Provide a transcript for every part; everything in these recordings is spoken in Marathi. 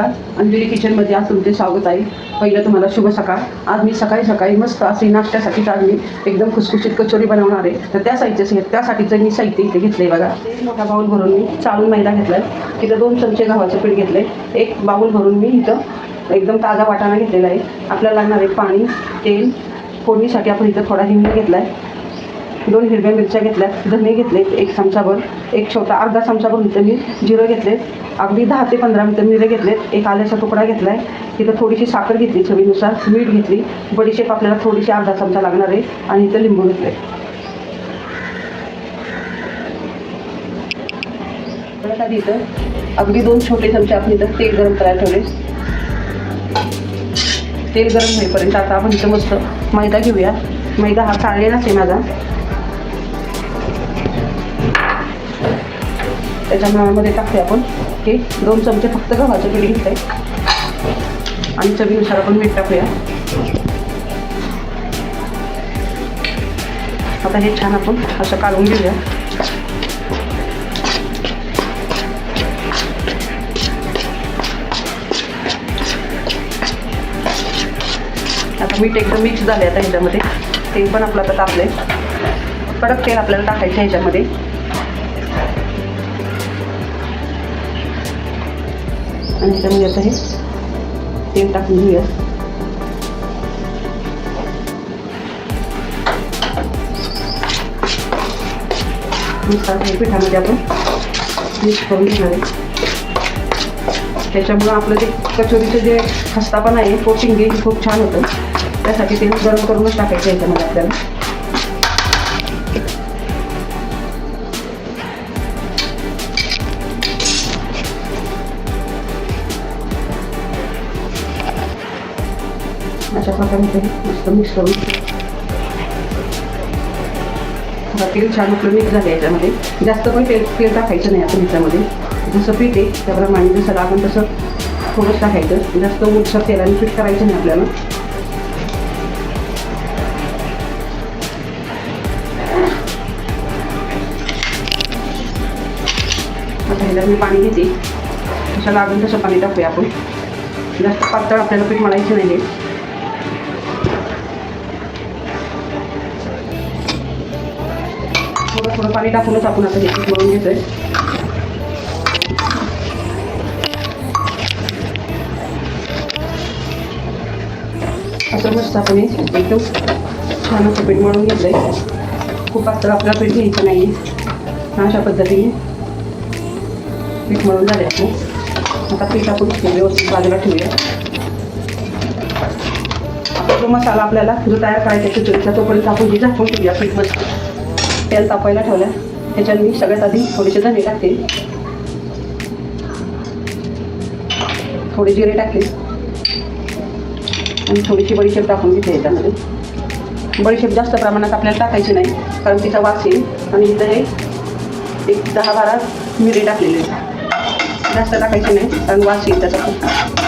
अंजली किचनमध्ये आज तुमचे स्वागत आहे. पहिलं तुम्हाला शुभ सकाळ. आज मी सकाळी सकाळी मस्त असे नाश्त्यासाठी आज मी एकदम खुसखुशीत कचोरी बनवणार आहे. तर त्या साहित्य त्यासाठीचं मी साहित्य इथे घेतलं आहे बघा. एक मोठा बाऊल भरून मी चाळून मैदा घेतला आहे तिथं दोन चमचे गव्हाचं पीठ घेतलं आहे एक बाऊल भरून मी इथं एकदम ताजा वाटाणा घेतलेला आहे. आपल्याला लागणार आहे पाणी तेल. फोडणीसाठी आपण इथं थोडा हिंग घेतला आहे दोन हिरव्या मिरच्या घेतल्या धने घेतले एक चमचाभर एक छोटा अर्धा चमचाभर इथं मी जिरं घेतले अगदी दहा ते पंधरा मिनिटं मिरे घेतलेत एक आल्याचा तुकडा घेतला आहे तिथं थोडीशी साखर घेतली चवीनुसार मीठ घेतली बडीशेप आपल्याला थोडीशी अर्धा चमचा लागणार आहे आणि इथं लिंबू घेतले परत आधी इथं अगदी दोन छोटे चमचे आपण इथं तेल गरम करायला ठेवले. तेल गरम होईपर्यंत आता आपण इथं मस्त मैदा घेऊया. मैदा हा चाळलेलाच आहे माझा. त्याच्या नळामध्ये टाकते आपण हे दोन चमचे फक्त गव्हाचं पीठ घेतलंय. आणि चवीनुसार आपण मीठ टाकूया. आता हे छान आपण असं काढून घेऊया. आता मीठ एकदम मिक्स झाले आता ह्याच्यामध्ये. तेल पण आपलं आता तापले कडक तेल आपल्याला टाकायचं ह्याच्यामध्ये. आणि त्याच्यामध्ये आता हे तेल टाकून घेऊया. पिठामध्ये आपण मिक्स करून घेणार आहे. त्याच्यामुळं आपलं जे कचोरीचं जे खस्तापणा आहे कोटिंग हे खूप छान होतं. त्यासाठी ते गरम करूनच टाकायचं याच्यामध्ये आपल्याला. अशा प्रकारे मस्त मिक्स करून तेल छान आपलं मिक्स झालं याच्यामध्ये. जास्त पण तेल तेल टाकायचं नाही आपण ह्याच्यामध्ये जसं पीठ आहे त्याप्रमाणे जसं लागून तसं थोडंच टाकायचं. जास्त उठसर तेलाने पीठ करायचं नाही आपल्याला. आता ह्याला मी पाणी घेते. तसं लागून तसं पाणी टाकूया आपण. जास्त पातळ आपल्याला पीठ म्हणायचं नाही आहे. थोडं पाणी टाकूनच आपण आता हे पीठ मळून घेतोय. असं मस्त आपण एकदम छान असं पीठ मळून घेतलंय. खूप पातळ आपला पीठ घ्यायचं नाही अशा पद्धतीने पीठ मळून झाले आपण आता पीठ आपण व्यवस्थित बाजूला ठेवूया. तो जो मसाला आपल्याला जो तयार करायचा तो तोपर्यंत आपण हे झाकून ठेवूया पीठ मस्त तेल तापायला ठेवलं. त्याच्यात मी सगळ्यात आधी थोडेसे धने टाकते. थोडे जिरे टाकले. आणि थोडीशी बडीशेप टाकून घेते याच्यामध्ये. बडीशेप जास्त प्रमाणात आपल्याला टाकायची नाही कारण तिचा वास येईल. आणि इथं हे एक दहा बारा मिरी टाकलेले जास्त टाकायची नाही कारण वास येईल त्याचा खूप.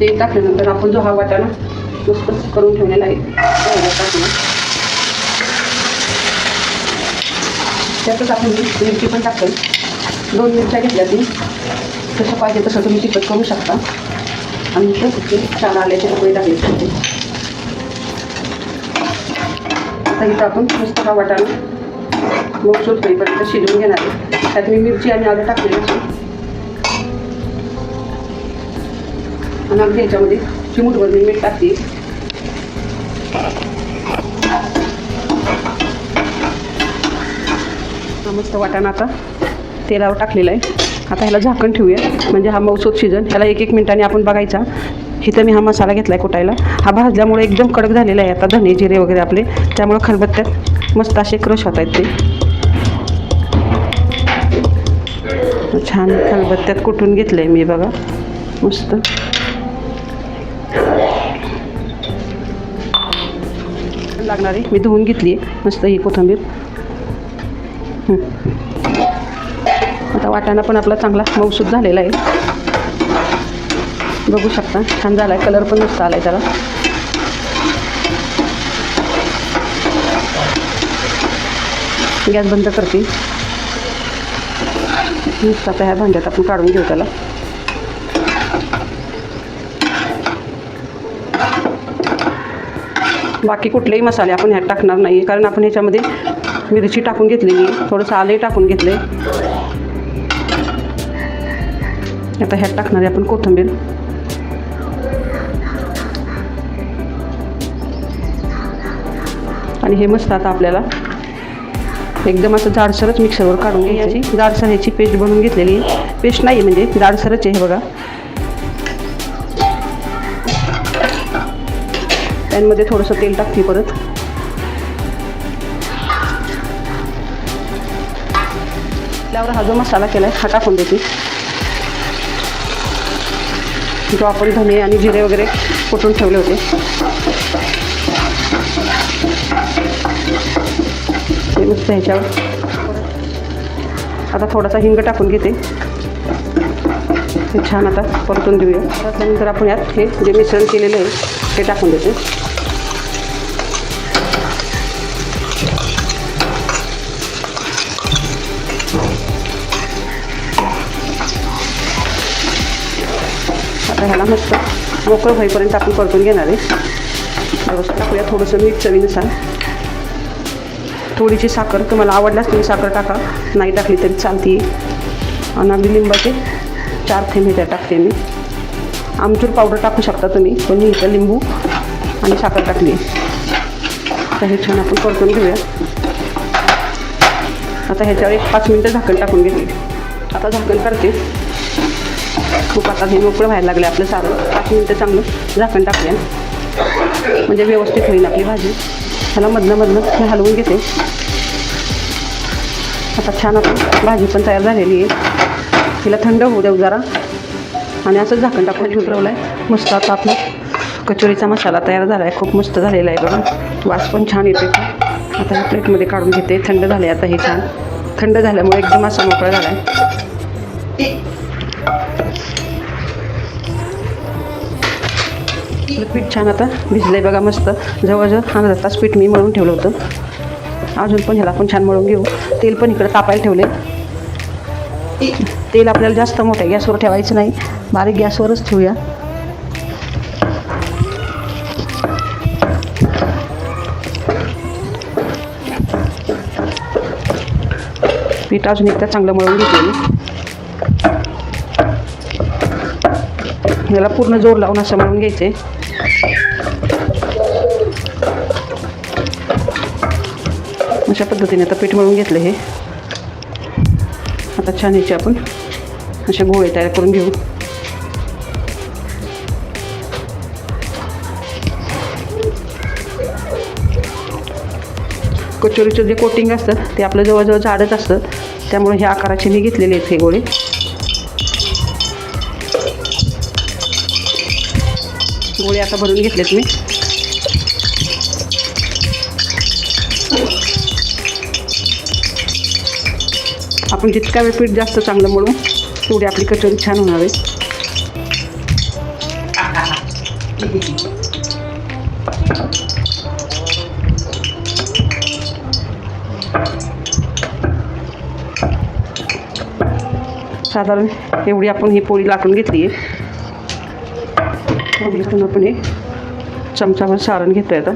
ते टाकल्यानंतर आपण जो हा वाटाणा मस्त करून ठेवलेला आहे तो त्यातच आपण मिरची पण टाकतो दोन मिरच्या घेतल्या ती. तसं पाहिजे तसं तुम्ही तिखट करू शकता. आणि इथं ते छान आल्याचे तुकडे टाकले पाहिजे आता इथं आपण मस्त हा वाटाणा मगसूर सोडपर्यंत शिजवून घेणार आहे. त्यात मी मिरची आणि आलं टाकलेली आणि अगदी याच्यामध्ये चिमूटभर मी मीठ टाकते. हा मस्त वाटाणा आता तेलावर टाकलेला आहे. आता ह्याला झाकण ठेवूया. म्हणजे हा मौसोत शिजन ह्याला एक एक मिनिटाने आपण बघायचा. इथं मी हा मसाला घेतला आहे कुटायला. हा भाजल्यामुळे एकदम कडक झालेला आहे आता धने जिरे वगैरे आपले. त्यामुळे खलबत्त्यात मस्त असे क्रश होत आहेत ते. छान खलबत्त्यात कुटून घेतलं आहे मी बघा. मस्त. लागणार आहे. मी धुवून घेतली आहे. मस्त ही कोथिंबीर. आता वाटाणा पण आपला चांगला मऊसूद झालेला आहे. बघू शकता. छान झाला आहे कलर पण मस्त आला आहे त्याला. गॅस बंद करते. नुसतं आता ह्या भांड्यात आपण काढून घेऊ त्याला. बाकी कुठलेही मसाले आपण ह्यात टाकणार नाही कारण आपण ह्याच्यामध्ये मिरची टाकून घेतलेली आहे थोडंसं आलंही टाकून घेतलं आता ह्यात टाकणार आहे आपण कोथिंबीर. आणि हे मस्त आता आपल्याला एकदम असं जाडसरच मिक्सरवर काढून घ्यायची जाडसर ह्याची पेस्ट बनवून घेतलेली पेस्ट नाही म्हणजे जाडसरच आहे हे बघा. पॅनमध्ये थोडंसं तेल टाकते परत. त्यावर हा जो मसाला केला आहे हा टाकून देते. जो आपण धने आणि जिरे वगैरे कुटून ठेवले होते. ते मस्त ह्याच्यावर. आता थोडासा हिंग टाकून घेते. हे छान आता परतून देऊया. परतल्यानंतर आपण यात हे जे मिश्रण केलेलं आहे ते टाकून देतो. आता ह्याला मस्त मोकळं होईपर्यंत आपण परतून घेणार आहे. व्यवस्थित टाकूया थोडंसं मीठ चवीनुसार. थोडीशी साखर तुम्हाला आवडल्यास तुम्ही साखर टाका. नाही टाकली तरी चालते. आणि अगदी लिंबाचे चार थेंब ह्याच्यात टाकते मी आमचूर पावडर टाकू शकता तुम्ही पण मी इथं लिंबू आणि साखर टाकली. आता हे छान आपण परतून घेऊया. आता ह्याच्यावर एक पाच मिनटं झाकण टाकून घेते आता झाकण करते. खूप आता हे मोकळं व्हायला लागलं आपलं सारं. पाच मिनटं चांगलं झाकण टाकूया. म्हणजे व्यवस्थित होईल आपली भाजी. ह्याला मधनं मधनं हलवून घेते. आता छान आपण भाजी पण तयार झालेली आहे. तिला थंड होऊ देऊ जरा. आणि असं झाकण टाकून ठेवलं आहे मस्त आता आपला कचोरीचा मसाला तयार झाला आहे खूप मस्त झालेला आहे बघा. वास पण छान येते आता ह्या प्लेटमध्ये काढून घेते. थंड झाले आता हे छान. थंड झाल्यामुळे एकदम असा मोकळा झाला आहे पीठ छान आता भिजलं आहे बघा मस्त. जवळजवळ अर्धा तास पीठ मी मळून ठेवलं होतं. अजून पण ह्याला आपण छान मळून घेऊ. तेल पण इकडं तापायला ठेवले तेल आपल्याला जास्त मोठ्या गॅसवर ठेवायचं नाही. बारीक गॅसवरच ठेवूया. पीठ अजून एकदा चांगलं मळून घेते मी याला पूर्ण जोर लावून असं मळून घ्यायचे अशा पद्धतीने आता पीठ मळून घेतलं हे. आता छान याची आपण असे गोळे तयार करून घेऊ कचोरीचं जे कोटिंग असतं ते आपलं जवळजवळ झाडच असतं. त्यामुळे ह्या आकाराचे मी घेतलेले आहेत हे गोळे. गोळे आता भरून घेतलेत मी. आपण जितका वेळ पीठ जास्त चांगलं म्हणून तेवढी आपली कचोरी छान होणार आहे साधारण एवढी आपण ही पोळी लाटून घेतली आहे इथून आपण हे चमचाभर सारण घेतोय आता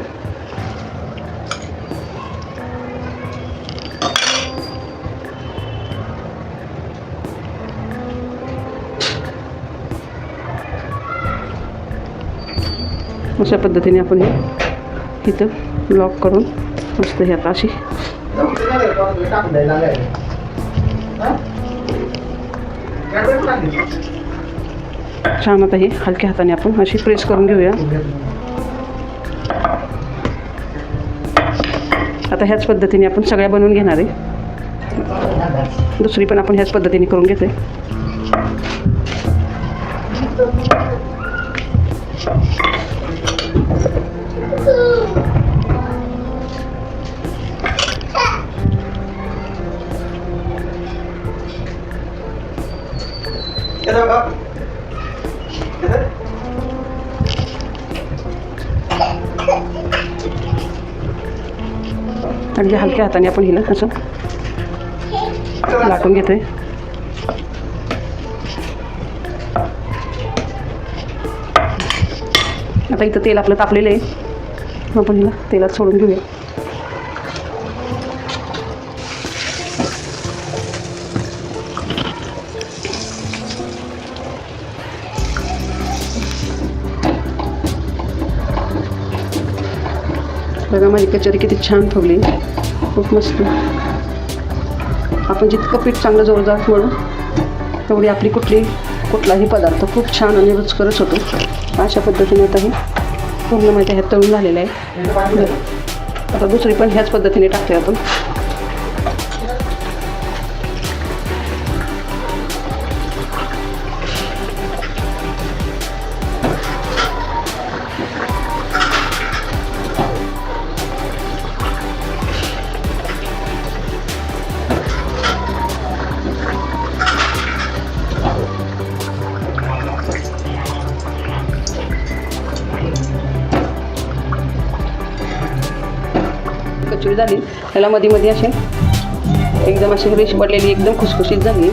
अशा पद्धतीने आपण हे इथं लॉक करून मस्त हे आता अशी छान आता हे हलक्या हाताने आपण अशी प्रेस करून घेऊया. आता ह्याच पद्धतीने आपण सगळ्या बनवून घेणार आहे. दुसरी पण आपण ह्याच पद्धतीने करून घेते अगदी हलक्या हाताने आपण हिला असं लाटून घेतोय. आता इथं तेल आपलं तापलेलं आहे. आपण हिला तेलात सोडून घेऊया बघा माझी कचोरी किती छान फुगली खूप मस्त. आपण जितकं पीठ चांगलं जोरदार म्हणू तेवढी आपली कुठली कुठलाही पदार्थ खूप छान आणि रुचकरच होतो. अशा पद्धतीने आता हे पूर्ण माझ्या ह्यात तळून झालेलं आहे. आता दुसरी पण ह्याच पद्धतीने टाकते आपण. झाली. त्याला मध्ये मध्ये असे एकदम अशी रेश पडलेली एकदम खुसखुशीत झाली.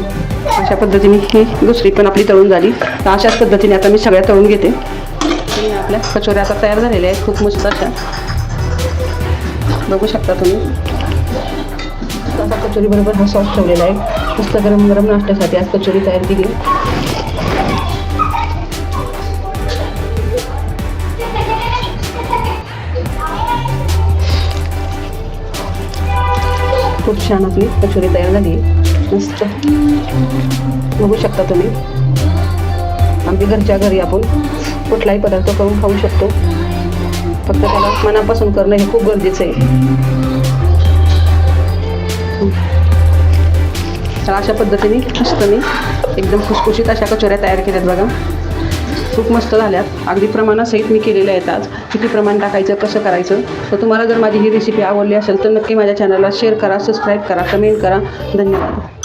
अशा पद्धतीने ही दुसरी पण आपली तळून झाली. तर अशाच पद्धतीने आता मी सगळ्या तळून घेते. आणि आपल्या कचोऱ्या आता तयार झालेल्या आहेत खूप मस्त अशा. बघू शकता तुम्ही. आता कचोरी बरोबर हा सॉस ठेवलेला आहे. मस्त गरम गरम नाश्त्यासाठी आज कचोरी तयार केली. खूप छान आपली कचोरी तयार झाली मस्त. बघू शकता तुम्ही. आमच्या घरच्या घरी आपण कुठलाही पदार्थ करून खाऊ शकतो. फक्त त्याला मनापासून करणं हे खूप गरजेचं आहे. तर अशा पद्धतीने मस्त मी एकदम खुसखुशीत अशा कचोऱ्या तयार केल्यात बघा. खूप मस्त झाल्यात. अगदी प्रमाणासहित मी केलेल्या आहेत आज. किती प्रमाण टाकायचं कसं करायचं? तर तुम्हाला जर माझी ही रेसिपी आवडली असेल तर नक्की माझ्या चॅनलला शेअर करा सबस्क्राईब करा कमेंट करा. धन्यवाद.